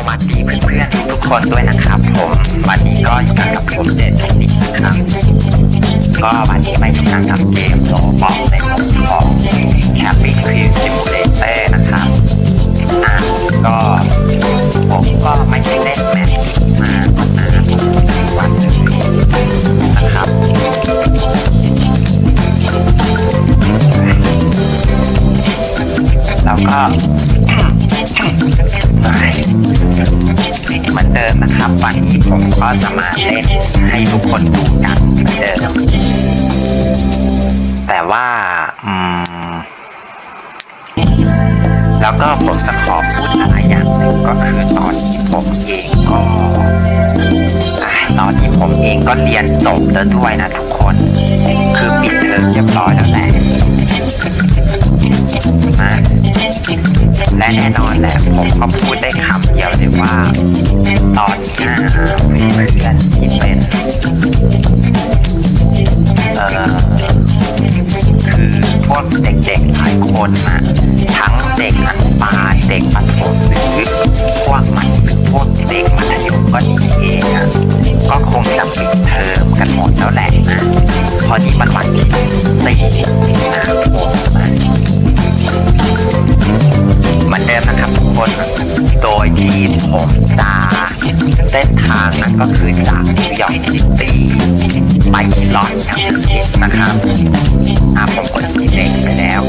สวัสดีเพื่อนๆทุกคนด้วยนะครับผมวันนี้ก็อยู่กับผมเดชนิกนะครับ ก็วันนี้ไมาอยู่กันกับเกมโลบอกในของ Camping Field Simulator นะครับอะก็ผมก็ไม่ได้เล่นแมตช์นี้มานานวันนะครับแล้วก็ เหมือนเดิมนะครับวันนี้ผมก็จะมาเล่นให้ทุกคนดูกันเหมือนเดิมแต่ว่าอืมแล้วก็ผมจะขอพูดอะไรอย่างหนึ่งก็คือตอนที่ผมเองก็ตอนที่ผมเองก็เรียนจบแล้วด้วยนะทุกคน คือปิดเทอมเรียบร้อยแล้วแหละนะ และแน่นอนแหละผมก็พูดได้คำเดียวเลยว่า ตอนนี้ยเพื่อนที่เป็นเอ่อคือพวกเด็กๆหลายคนอะทั้งเด็ก เด็กประถมหรือพวกมันพวกเด็กมัธยมก็ดีเองอะก็คงจะปิดเทอมกันหมดแล้วแหละนะพอดีมันวันที่สี่นะผมนะเหมือนเดิมนะครับทุกคน โดยที่ผมจะเส้นทางนั้นก็คือจากนิวยอร์กซิตี้ไปลอสแอนเจลิสนะครับอ่าผมกดที่เด็กไปแล้ว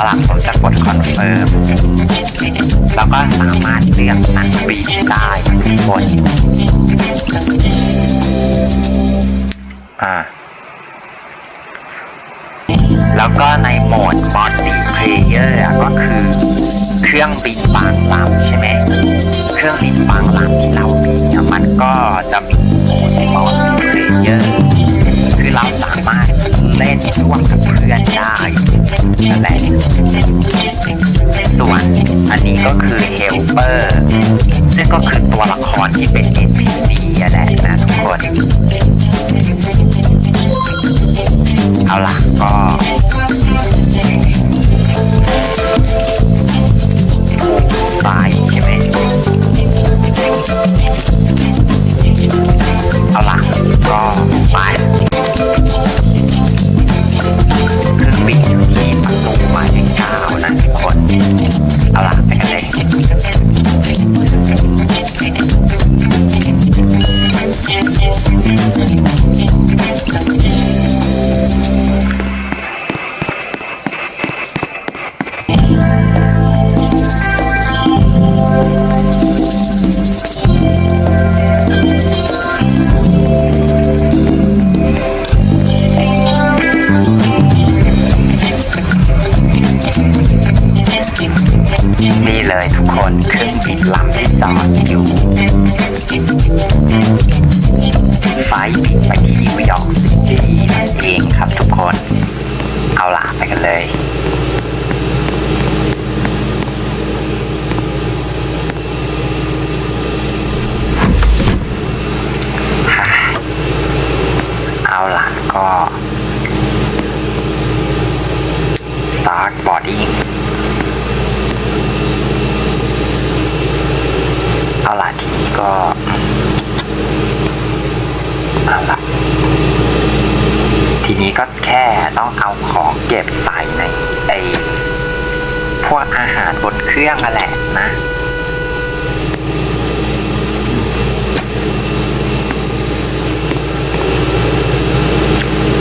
เอาล่ะผมจะกดคอนเฟิร์มแล้วก็สามารถเลือกนักบินได้ทุกคนอ่า แล้วก็ในโหมด Body Player อะก็คือเครื่องบินบางลำใช่ไหม เครื่องบินบางลำที่เรามีมันก็จะมีโหมด Body Player คือ เราสามารถเล่นร่วมกับเพื่อนได้นั่นแหละส่วนอันนี้ก็คือ Helper ซึ่งก็คือตัวละครที่เป็น NPC อะแหละนะทุกคน เอาล่ะก็ตายใช่ไหมเอาล่ะก็ ไปกันเลย เอาล่ะก็ start boarding เอาล่ะทีนี้ก็เอาล่ะ ทีนี้ก็แค่ต้องเอาของเก็บใส่ในไอพวกอาหา ครื่องกันแหละนะ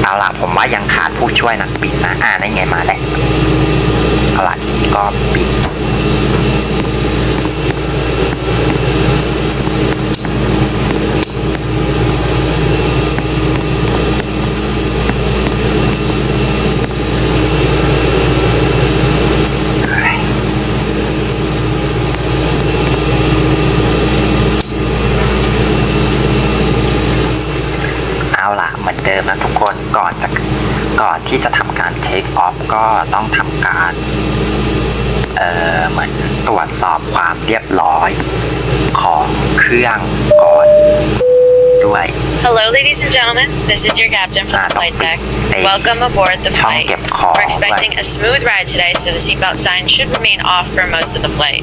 เอาล่ะผมว่ายังขาดผู้ช่วยนักบินนะ อ่าได้ไงมาแล้วเอาล่ะทีนี้ก็ปิด เอาล่ะเหมือนเดิมนะทุกคนก่อนจะก่อน ที่จะทำการเทคออฟก็ต้องทำการเอ่อเหมือนตรวจสอบความเรียบร้อยของเครื่องก่อนด้วย Hello, ladies and gentlemen. This is your captain from the flight deck. Welcome aboard the ช่อง flight. เก็บของ We're expecting a smooth ride today, so the seatbelt sign should remain off for most of the flight.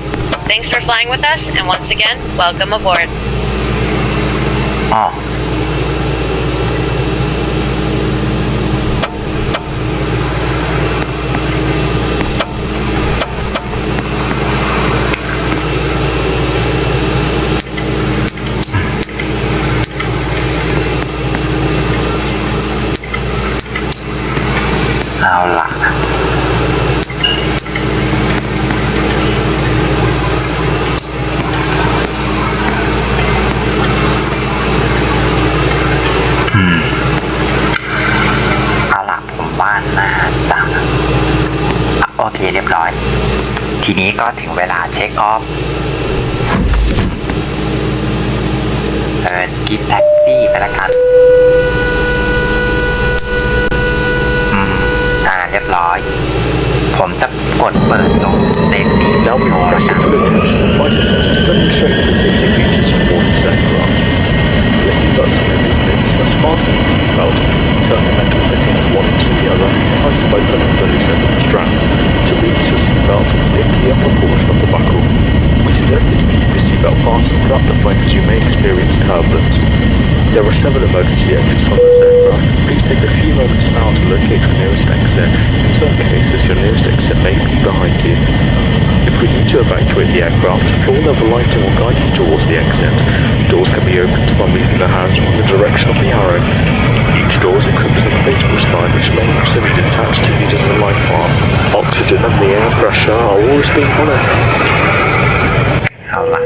Thanks for flying with us, and once again, welcome aboard. อ๋อเอาล่ะ เอาล่ะผมว่าน่าจะอะโอเคเรียบร้อย ทีนี้ ก็ถึงเวลาเช็คออฟเออสกิปแท็กซี่ไปละกันอืมอ่าเรียบร้อย ผมจะกดเปิดตรงเซฟตี้ Now we โชว์ request นะ your full There are several emergency exits on this aircraft. Please take a few moments now to locate your nearest exit. In some cases, your nearest exit may be behind you. If we need to evacuate the aircraft, floor level lighting will guide you towards the exit. Doors can be opened by moving the hands from the direction of the arrow. Each door is equipped with an inflatable slide which may be simply attached to meters of light bar. Oxygen and the air pressure are always being monitored. เ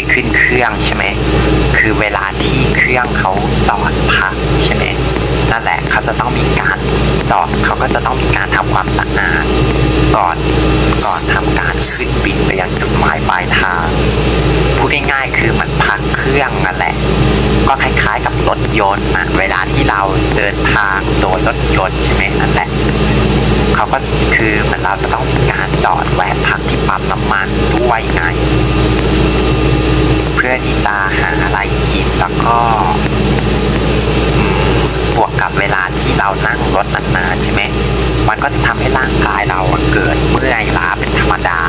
ยขึ้นเครื่องใช่ไหมคือเวลาที่เครื่องเขาจอดพักใช่ไหมนั่นแหละเขาจะต้องมีการจอดเขาก็จะต้องมีการทำความสะอาดก่อนก่อนทำการขึ้นบินไปยังจุดหมายปลายทางพูดง่ายๆคือมันพักเครื่องนั่นแหละ ก็คล้ายๆกับรถยนต์นะเวลาที่เราเดินทางโดยรถยนต์ใช่ไหมนั่นแหละเขาก็คือเหมือนเราจะต้องมีการจอดแวะพักที่ปั๊มน้ำมันด้วยไง พื่อที่จะหาอะไรกินแล้วก็บวกกับเวลาที่เรานั่งรถนานๆใช่ไหมมันก็จะทำให้ร่างกายเราเกิดเมื่อยล้าเป็นธรรมดา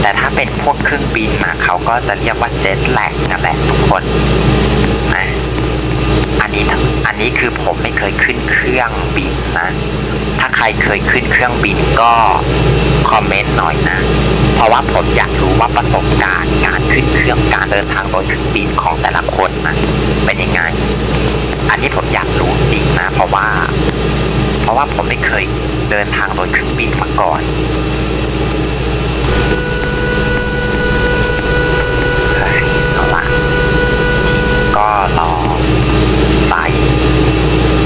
แต่ถ้าเป็นพวกเครื่องบินนะเขาก็จะเรียกว่าเจ็ตแลกนั่นแหละทุกคนนะอันนี้อันนี้คือผมไม่เคยขึ้นเครื่องบินนะ ถ้าใครเคยขึ้นเครื่องบินก็คอมเมนต์หน่อยนะ เพราะว่าผมอยากรู้ว่าประสบการณ์การขึ้นเครื่องการเดินทางโดยเครื่องบินของแต่ละคนนะเป็นยังไง อันนี้ผมอยากรู้จริงนะ เพราะว่า เพราะว่าผมไม่เคยเดินทางโดยเครื่องบินมาก่อน เฮ้ยเอาละทีนี้ก็รอไฟ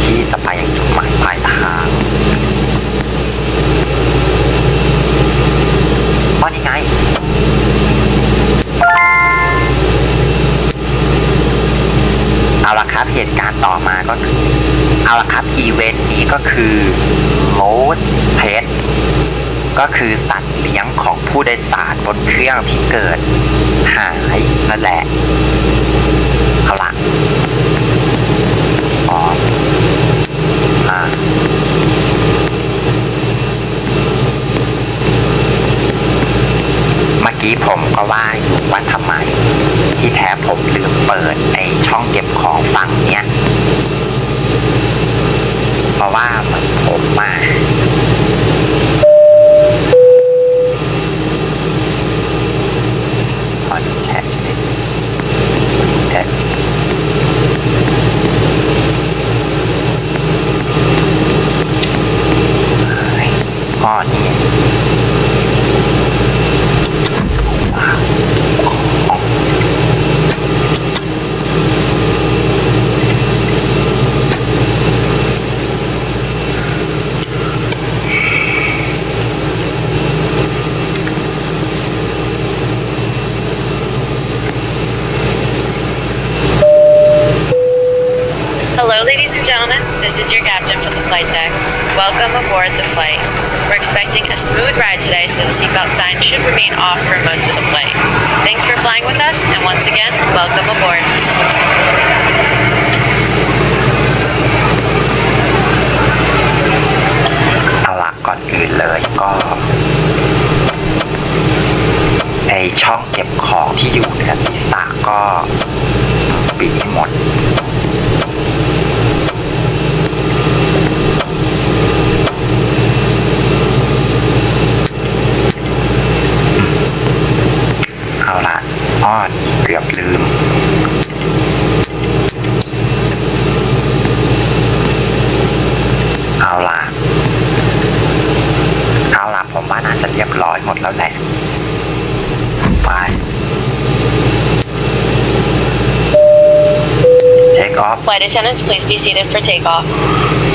ที่จะไปยังจุดหมายปลายทางว่านี่ไง เอาละครับเหตุการณ์ต่อมาก็คือ เอาละครับอีเวนต์นี้ก็คือ m o s Pet ก็คือสัตว์เลี้ยงของผู้โดยสารบนเครื่องที่เกิดหายนั่นแหละเอาละอ๋ออ่าเมื่อกี้ผมก็ว่าอยู่ว่าทำไม ที่แท้ผมลืมเปิดไอช่องเก็บของฝั่งเนี้ย เพราะว่ามือนผมมา ออฟ Flight attendants, please be seated for takeoff.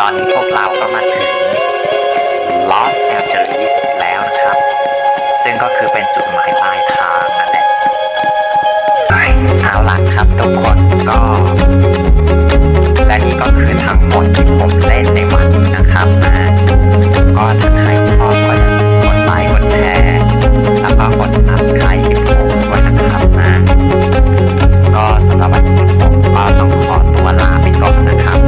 ตอนนี้พวกเราก็มาถึงลอสแอลเจลิสแล้วนะครับ ซึ่งก็คือเป็นจุดหมายปลายทางนั่นแหละเอาล่ะครับทุกคนก็และนี่ก็คือทั้งหมดที่ผมเล่นในวันนี้นะครับนะก็ถ้าใครชอบก็อย่าลืมกดไลค์กดแชร์แล้วก็กด subscribe ที่ผมด้วยนะครับนะก็สำหรับวันนี้ผมก็ต้องขอตัวลาไปก่อนนะครับ